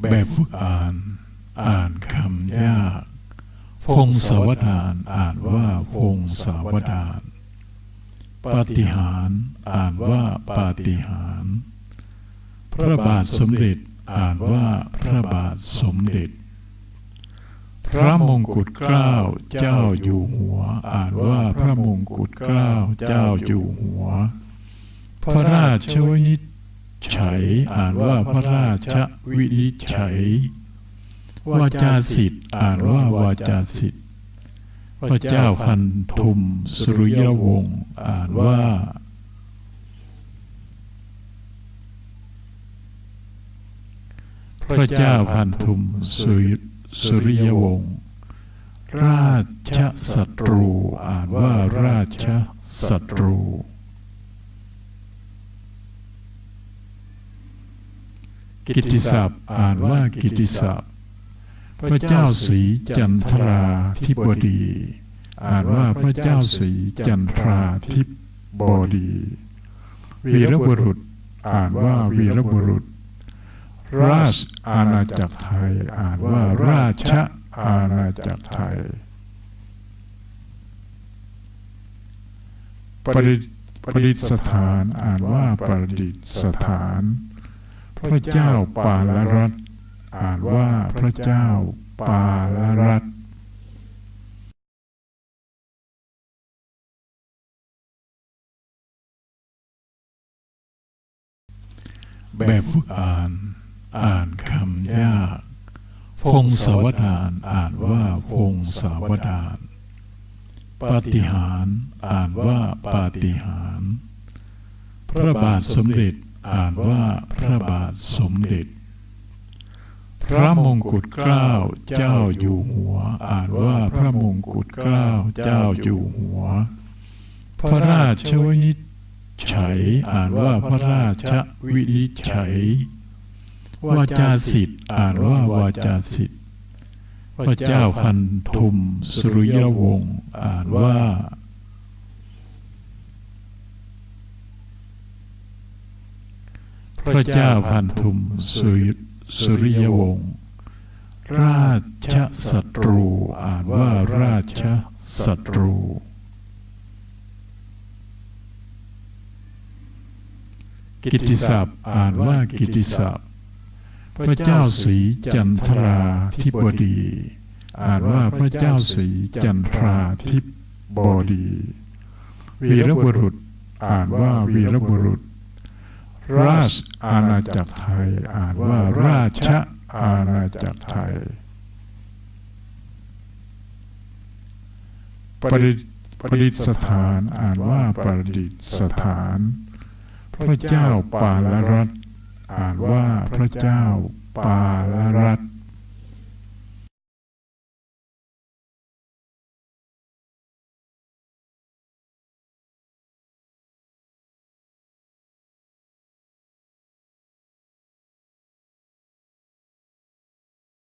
แบบฝึกอ่าน อ่านคำยากพงศาวดารอ่านว่าพงศาวดารปาฏิหารอ่านว่าปาฏิหาร พระบาทสมเด็จอ่านว่าพระบาทสมเด็จ พระมงกุฎเกล้าเจ้าอยู่หัว อ่านว่าพระมงกุฎเกล้าเจ้าอยู่หัว พระราชวินิจ ฉัย อ่านว่าพระราชวินิจฉัยวาจาสิทธิ์อ่านว่าวาจาสิทธิ์พระเจ้าพันธุมสุริยวงศ์อ่านว่า พระเจ้าพันธุมสุริสุริยวงศ์ราชศัตรู อ่านว่าราชศัตรู กิติศัพท์อ่านว่ากิติศัพท์ พระเจ้าศรีจันทราธิบดี อ่านว่าพระเจ้าศรีจันทราธิบดี วีรบุรุษ อ่านว่าวีรบุรุษ ราชอาณาจักรไทย อ่านว่าราชอาณาจักรไทย ประดิษฐ์ประดิษฐานอ่านว่าประดิษฐาน พระเจ้าปาลรัตอ่านว่าพระเจ้าปาลรัต์แบบฝึกอ่าน อ่านคำยาก พงศาวดารอ่านว่าพงศาวดารปาฏิหาร อ่านว่าปาฏิหาร พระบาทสมเด็จ อ่านว่าพระบาทสมเด็จ พระมงกุฎเกล้าเจ้าอยู่หัว อ่านว่าพระมงกุฎเกล้าเจ้าอยู่หัว พระราชวินิจฉัย อ่านว่าพระราชวินิจฉัยวาจาสิทธิ์อ่านว่าวาจาสิทธิ์พระเจ้าพันธุมสุริยวงศ์อ่านว่า พระเจ้าพันธุมสุริสุริยวงศ์ราชศัตรู อ่านว่าราชศัตรู กิติศัพท์อ่านว่ากิติศัพท์ พระเจ้าศรีจันทราธิบดี อ่านว่าพระเจ้าศรีจันทราธิบดี วีรบุรุษ อ่านว่าวีรบุรุษ ราชอาณาจักรไทย อ่านว่าราชอาณาจักรไทย ประดิษฐ์ประดิษฐานอ่านว่าประดิษฐาน พระเจ้าปาลรัตอ่านว่าพระเจ้าปาลรัต